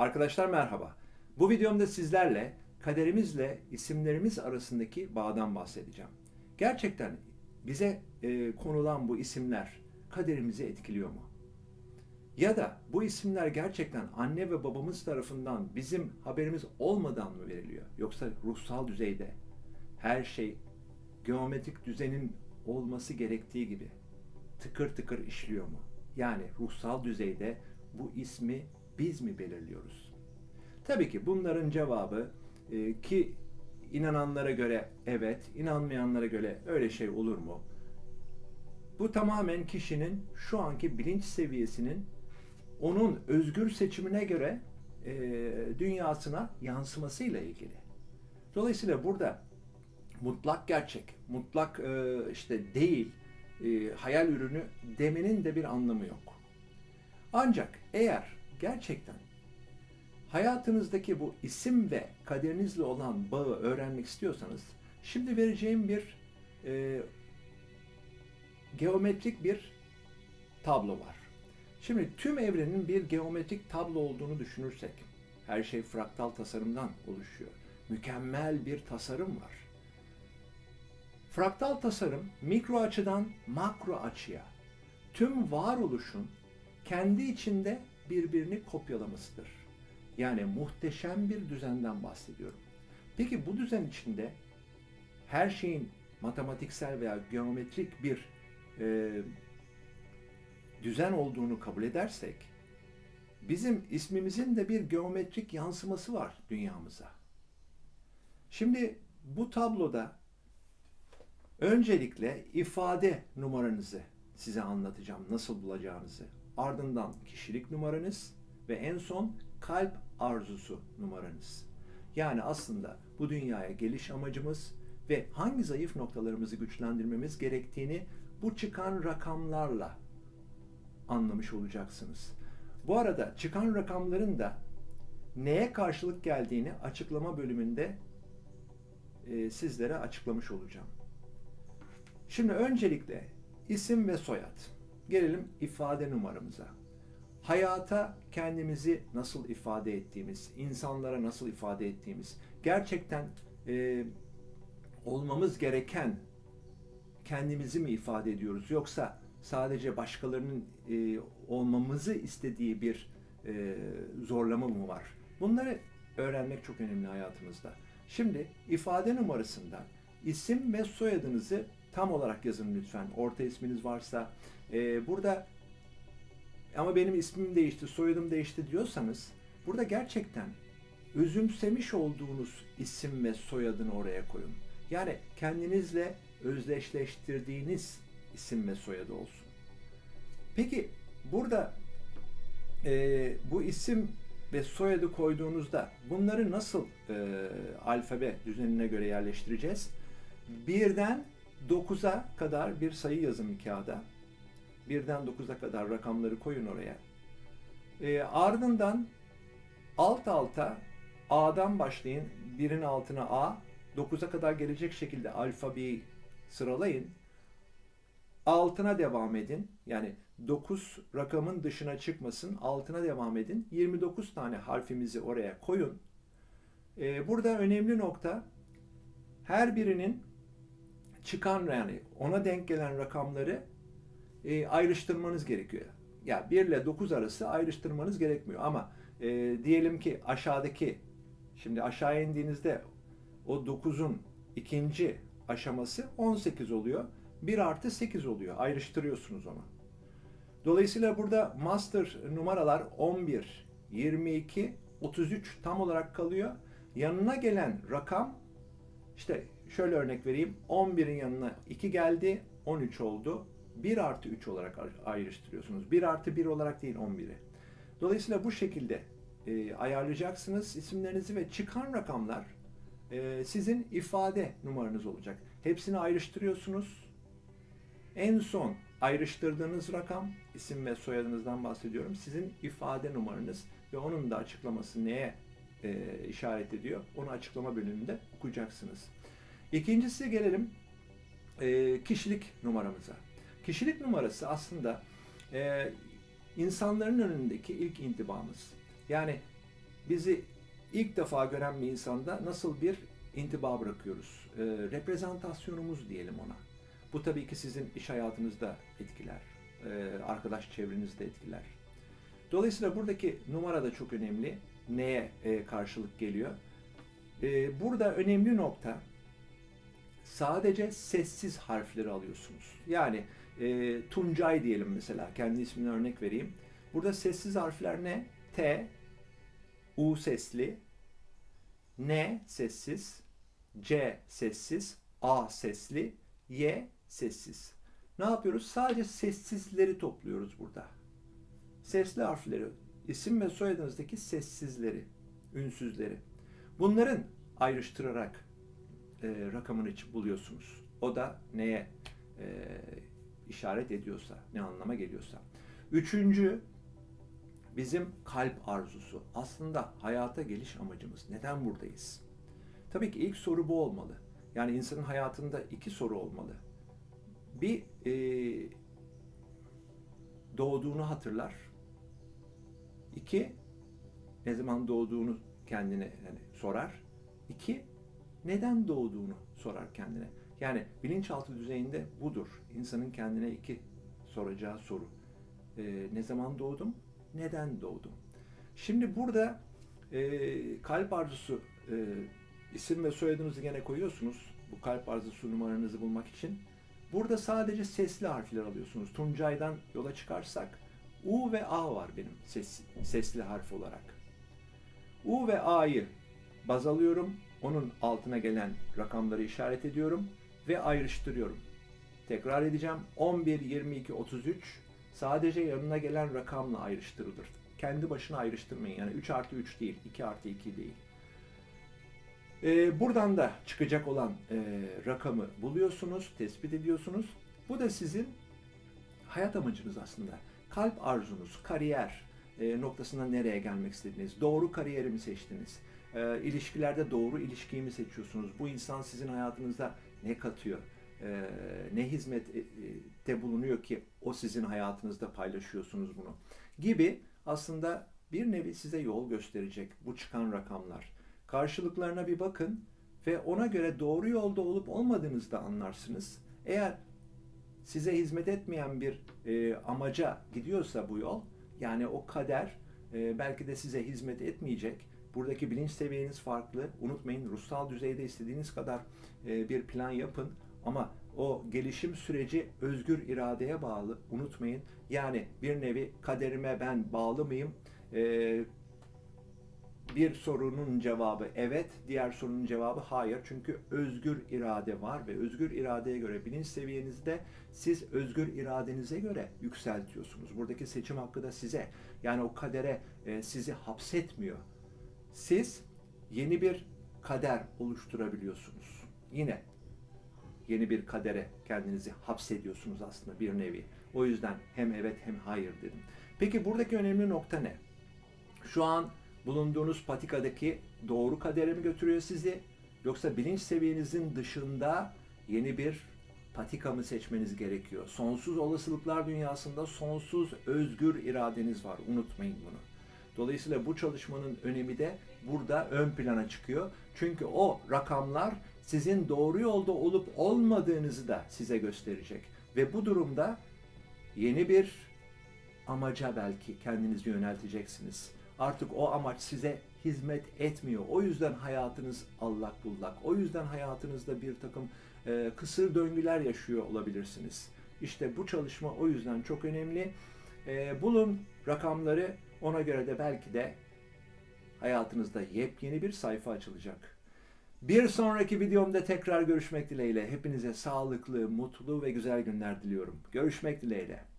Arkadaşlar merhaba. Bu videomda sizlerle kaderimizle isimlerimiz arasındaki bağdan bahsedeceğim. Gerçekten bize e, konulan bu isimler kaderimizi etkiliyor mu? Ya da bu isimler gerçekten anne ve babamız tarafından bizim haberimiz olmadan mı veriliyor? Yoksa ruhsal düzeyde her şey geometrik düzenin olması gerektiği gibi tıkır tıkır işliyor mu? Yani ruhsal düzeyde bu ismi biz mi belirliyoruz? Tabii ki bunların cevabı e, ki inananlara göre evet, inanmayanlara göre öyle şey olur mu? Bu tamamen kişinin şu anki bilinç seviyesinin onun özgür seçimine göre e, dünyasına yansımasıyla ilgili. Dolayısıyla burada mutlak gerçek, mutlak e, işte değil, e, hayal ürünü demenin de bir anlamı yok. Ancak eğer gerçekten hayatınızdaki bu isim ve kaderinizle olan bağı öğrenmek istiyorsanız şimdi vereceğim bir e, geometrik bir tablo var. Şimdi tüm evrenin bir geometrik tablo olduğunu düşünürsek, her şey fraktal tasarımdan oluşuyor. Mükemmel bir tasarım var. Fraktal tasarım mikro açıdan makro açıya, tüm varoluşun kendi içinde birbirini kopyalamasıdır. Yani muhteşem bir düzenden bahsediyorum. Peki bu düzen içinde her şeyin matematiksel veya geometrik bir e, düzen olduğunu kabul edersek, bizim ismimizin de bir geometrik yansıması var dünyamıza. Şimdi bu tabloda öncelikle ifade numaranızı size anlatacağım, nasıl bulacağınızı. Ardından kişilik numaranız ve en son kalp arzusu numaranız. Yani aslında bu dünyaya geliş amacımız ve hangi zayıf noktalarımızı güçlendirmemiz gerektiğini bu çıkan rakamlarla anlamış olacaksınız. Bu arada çıkan rakamların da neye karşılık geldiğini açıklama bölümünde e, sizlere açıklamış olacağım. Şimdi öncelikle isim ve soyad. Gelelim ifade numaramıza. Hayata kendimizi nasıl ifade ettiğimiz, insanlara nasıl ifade ettiğimiz, gerçekten e, olmamız gereken kendimizi mi ifade ediyoruz yoksa sadece başkalarının e, olmamızı istediği bir e, zorlama mı var? Bunları öğrenmek çok önemli hayatımızda. Şimdi ifade numarasından isim ve soyadınızı tam olarak yazın lütfen. Orta isminiz varsa e, burada ama benim ismim değişti, soyadım değişti diyorsanız burada gerçekten özümsemiş olduğunuz isim ve soyadını oraya koyun. Yani kendinizle özdeşleştirdiğiniz isim ve soyadı olsun. Peki burada e, bu isim ve soyadı koyduğunuzda bunları nasıl e, alfabe düzenine göre yerleştireceğiz? Birden 9'a kadar bir sayı yazın kağıda. Birden 9'a kadar rakamları koyun oraya. E, ardından alt alta A'dan başlayın. Birin altına A. 9'a kadar gelecek şekilde alfabeyi sıralayın. Altına devam edin. Yani 9 rakamın dışına çıkmasın. Altına devam edin. 29 tane harfimizi oraya koyun. Ee, burada önemli nokta her birinin çıkan yani ona denk gelen rakamları e, ayrıştırmanız gerekiyor. Ya 1 ile 9 arası ayrıştırmanız gerekmiyor ama e, diyelim ki aşağıdaki şimdi aşağı indiğinizde o 9'un ikinci aşaması 18 oluyor. 1 artı 8 oluyor. Ayrıştırıyorsunuz onu. Dolayısıyla burada master numaralar 11, 22, 33 tam olarak kalıyor. Yanına gelen rakam işte şöyle örnek vereyim. 11'in yanına 2 geldi, 13 oldu. 1 artı 3 olarak ayrıştırıyorsunuz. 1 artı 1 olarak değil 11'i. Dolayısıyla bu şekilde e, ayarlayacaksınız isimlerinizi ve çıkan rakamlar e, sizin ifade numaranız olacak. Hepsini ayrıştırıyorsunuz. En son ayrıştırdığınız rakam, isim ve soyadınızdan bahsediyorum. Sizin ifade numaranız ve onun da açıklaması neye e, işaret ediyor? Onu açıklama bölümünde okuyacaksınız. İkincisi gelelim e, kişilik numaramıza. Kişilik numarası aslında e, insanların önündeki ilk intibamız. Yani bizi ilk defa gören bir insanda nasıl bir intiba bırakıyoruz? E, reprezentasyonumuz diyelim ona. Bu tabii ki sizin iş hayatınızda etkiler, e, arkadaş çevrenizde etkiler. Dolayısıyla buradaki numara da çok önemli. Neye e, karşılık geliyor? E, burada önemli nokta sadece sessiz harfleri alıyorsunuz. Yani e, Tuncay diyelim mesela, kendi ismine örnek vereyim. Burada sessiz harfler ne? T, U sesli, N sessiz, C sessiz, A sesli, Y sessiz. Ne yapıyoruz? Sadece sessizleri topluyoruz burada. Sesli harfleri, isim ve soyadınızdaki sessizleri, ünsüzleri. Bunların ayrıştırarak e, rakamını buluyorsunuz. O da neye e, işaret ediyorsa, ne anlama geliyorsa. Üçüncü, bizim kalp arzusu. Aslında hayata geliş amacımız. Neden buradayız? Tabii ki ilk soru bu olmalı. Yani insanın hayatında iki soru olmalı. Bir, e, doğduğunu hatırlar. İki, ne zaman doğduğunu kendine yani sorar. İki, neden doğduğunu sorar kendine. Yani bilinçaltı düzeyinde budur. İnsanın kendine iki soracağı soru. Ee, ne zaman doğdum? Neden doğdum? Şimdi burada e, kalp arzusu e, isim ve soyadınızı gene koyuyorsunuz. Bu kalp arzusu numaranızı bulmak için. Burada sadece sesli harfler alıyorsunuz. Tuncay'dan yola çıkarsak U ve A var benim ses, sesli harf olarak. U ve A'yı baz alıyorum. Onun altına gelen rakamları işaret ediyorum ve ayrıştırıyorum. Tekrar edeceğim. 11, 22, 33 sadece yanına gelen rakamla ayrıştırılır. Kendi başına ayrıştırmayın. Yani 3 artı 3 değil, 2 artı 2 değil. Ee, buradan da çıkacak olan e, rakamı buluyorsunuz, tespit ediyorsunuz. Bu da sizin hayat amacınız aslında. Kalp arzunuz, kariyer e, noktasında nereye gelmek istediğiniz, doğru kariyeri mi seçtiniz, e, ilişkilerde doğru ilişkiyi mi seçiyorsunuz, bu insan sizin hayatınızda ne katıyor, e, ne hizmette bulunuyor ki o sizin hayatınızda paylaşıyorsunuz bunu gibi aslında bir nevi size yol gösterecek bu çıkan rakamlar. Karşılıklarına bir bakın ve ona göre doğru yolda olup olmadığınızı da anlarsınız. Eğer size hizmet etmeyen bir e, amaca gidiyorsa bu yol, yani o kader e, belki de size hizmet etmeyecek. Buradaki bilinç seviyeniz farklı. Unutmayın ruhsal düzeyde istediğiniz kadar e, bir plan yapın ama o gelişim süreci özgür iradeye bağlı. Unutmayın. Yani bir nevi kaderime ben bağlı mıyım? E, bir sorunun cevabı evet, diğer sorunun cevabı hayır. Çünkü özgür irade var ve özgür iradeye göre bilinç seviyenizde siz özgür iradenize göre yükseltiyorsunuz. Buradaki seçim hakkı da size. Yani o kadere e, sizi hapsetmiyor. Siz yeni bir kader oluşturabiliyorsunuz. Yine yeni bir kadere kendinizi hapsediyorsunuz aslında bir nevi. O yüzden hem evet hem hayır dedim. Peki buradaki önemli nokta ne? Şu an bulunduğunuz patikadaki doğru kadere mi götürüyor sizi? Yoksa bilinç seviyenizin dışında yeni bir patika mı seçmeniz gerekiyor? Sonsuz olasılıklar dünyasında sonsuz özgür iradeniz var. Unutmayın bunu. Dolayısıyla bu çalışmanın önemi de burada ön plana çıkıyor. Çünkü o rakamlar sizin doğru yolda olup olmadığınızı da size gösterecek. Ve bu durumda yeni bir amaca belki kendinizi yönelteceksiniz artık o amaç size hizmet etmiyor. O yüzden hayatınız allak bullak. O yüzden hayatınızda bir takım e, kısır döngüler yaşıyor olabilirsiniz. İşte bu çalışma o yüzden çok önemli. E, bulun rakamları ona göre de belki de hayatınızda yepyeni bir sayfa açılacak. Bir sonraki videomda tekrar görüşmek dileğiyle. Hepinize sağlıklı, mutlu ve güzel günler diliyorum. Görüşmek dileğiyle.